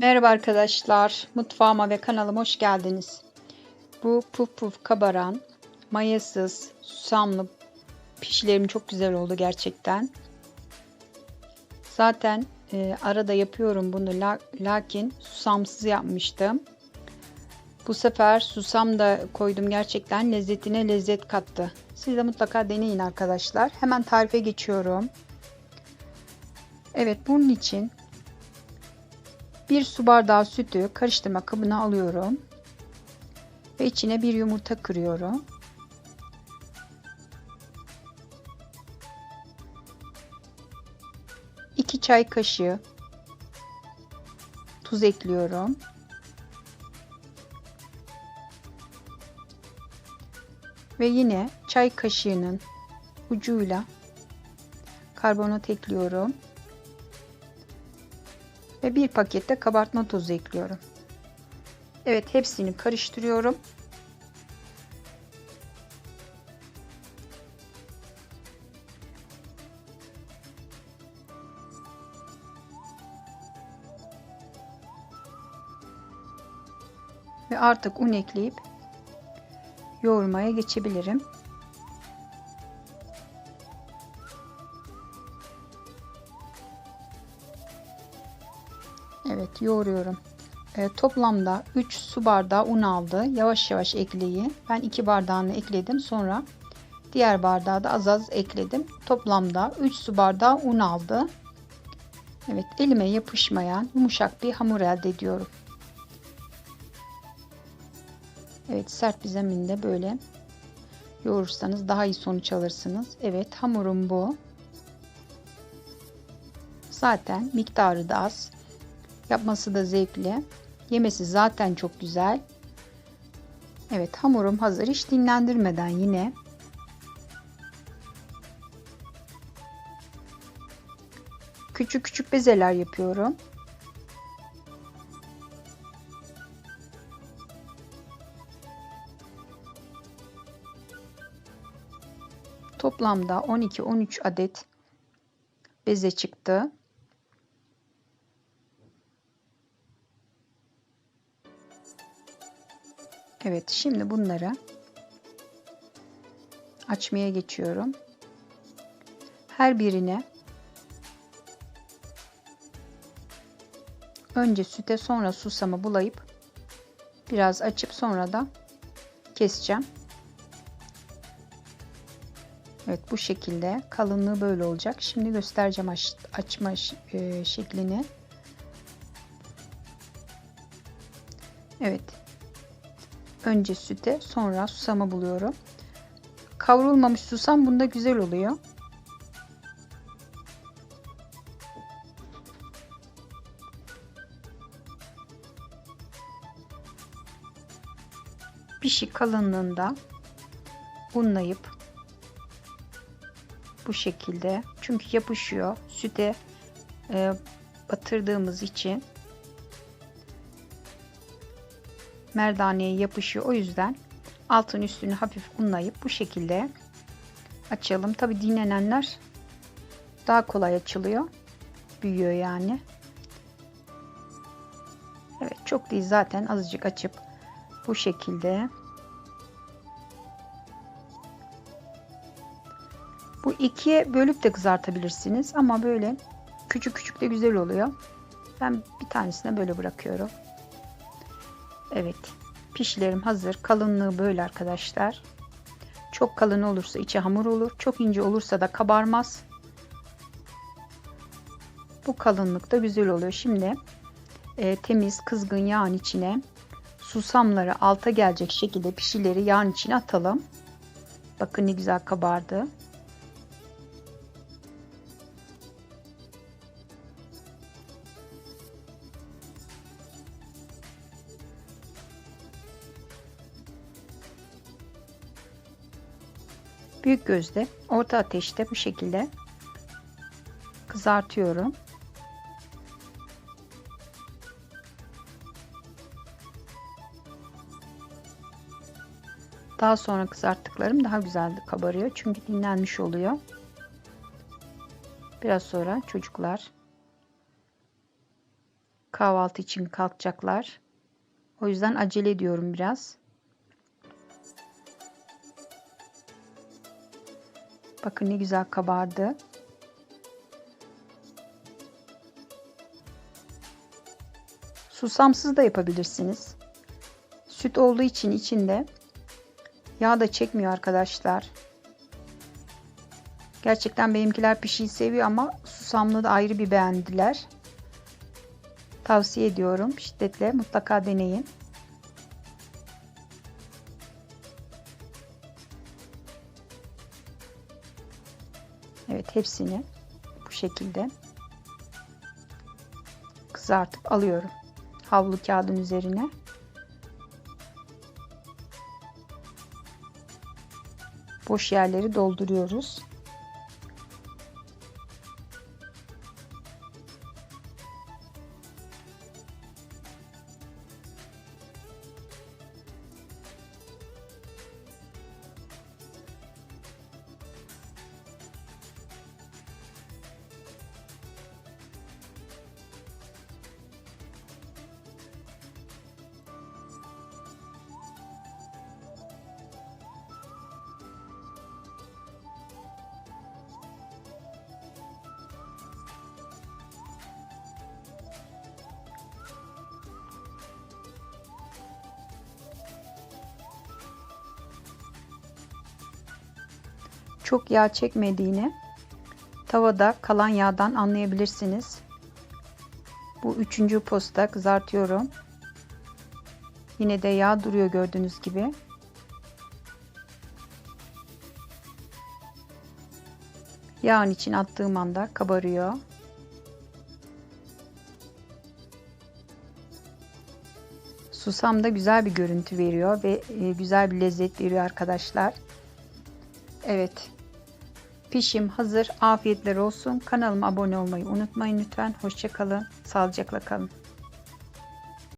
Merhaba arkadaşlar, mutfağıma ve kanalıma hoş geldiniz. Bu puf puf kabaran, mayasız, susamlı pişilerim çok güzel oldu gerçekten. Zaten e, arada yapıyorum bunu la, lakin susamsız yapmıştım. Bu sefer susam da koydum gerçekten lezzetine lezzet kattı. Siz de mutlaka deneyin arkadaşlar. Hemen tarife geçiyorum. Evet bunun için bir su bardağı sütü karıştırma kabına alıyorum. Ve içine bir yumurta kırıyorum. İki çay kaşığı tuz ekliyorum. Ve yine çay kaşığının ucuyla karbonat ekliyorum. Ve bir pakette kabartma tozu ekliyorum. Evet hepsini karıştırıyorum. Ve artık un ekleyip yoğurmaya geçebilirim. Yoğuruyorum. E, toplamda 3 su bardağı un aldı. Yavaş yavaş ekleyin. Ben 2 bardağını ekledim. Sonra diğer bardağı da az az ekledim. Toplamda 3 su bardağı un aldı. Evet elime yapışmayan yumuşak bir hamur elde ediyorum. Evet sert bir zeminde böyle yoğurursanız daha iyi sonuç alırsınız. Evet hamurum bu. Zaten miktarı da az. Yapması da zevkli. Yemesi zaten çok güzel. Evet hamurum hazır. Hiç dinlendirmeden yine küçük küçük bezeler yapıyorum. Toplamda 12-13 adet beze çıktı. Evet şimdi bunları açmaya geçiyorum. Her birine önce süte sonra susama bulayıp biraz açıp sonra da keseceğim. Evet bu şekilde kalınlığı böyle olacak. Şimdi göstereceğim aç, açma e, şeklini. Evet Önce süte sonra susama buluyorum. Kavrulmamış susam bunda güzel oluyor. Pişi kalınlığında unlayıp bu şekilde çünkü yapışıyor süte e, batırdığımız için merdaneye yapışıyor. O yüzden altın üstünü hafif unlayıp bu şekilde açalım. Tabi dinlenenler daha kolay açılıyor. Büyüyor yani. Evet çok değil zaten azıcık açıp bu şekilde bu ikiye bölüp de kızartabilirsiniz ama böyle küçük küçük de güzel oluyor. Ben bir tanesine böyle bırakıyorum. Evet. Pişlerim hazır. Kalınlığı böyle arkadaşlar. Çok kalın olursa içi hamur olur. Çok ince olursa da kabarmaz. Bu kalınlıkta güzel oluyor. Şimdi e, temiz kızgın yağın içine susamları alta gelecek şekilde pişileri yağın içine atalım. Bakın ne güzel kabardı. Büyük gözde orta ateşte bu şekilde kızartıyorum. Daha sonra kızarttıklarım daha güzel kabarıyor. Çünkü dinlenmiş oluyor. Biraz sonra çocuklar Kahvaltı için kalkacaklar. O yüzden acele ediyorum biraz. Bakın ne güzel kabardı. Susamsız da yapabilirsiniz. Süt olduğu için içinde yağ da çekmiyor arkadaşlar. Gerçekten benimkiler pişiyi seviyor ama susamlı da ayrı bir beğendiler. Tavsiye ediyorum şiddetle mutlaka deneyin. Evet hepsini bu şekilde kızartıp alıyorum. Havlu kağıdın üzerine. Boş yerleri dolduruyoruz. Çok yağ çekmediğini tavada kalan yağdan anlayabilirsiniz. Bu üçüncü posta kızartıyorum. Yine de yağ duruyor gördüğünüz gibi. Yağın için attığım anda kabarıyor. Susam da güzel bir görüntü veriyor ve e, güzel bir lezzet veriyor arkadaşlar. Evet. Pişim hazır. Afiyetler olsun. Kanalıma abone olmayı unutmayın lütfen. Hoşçakalın. Sağlıcakla kalın.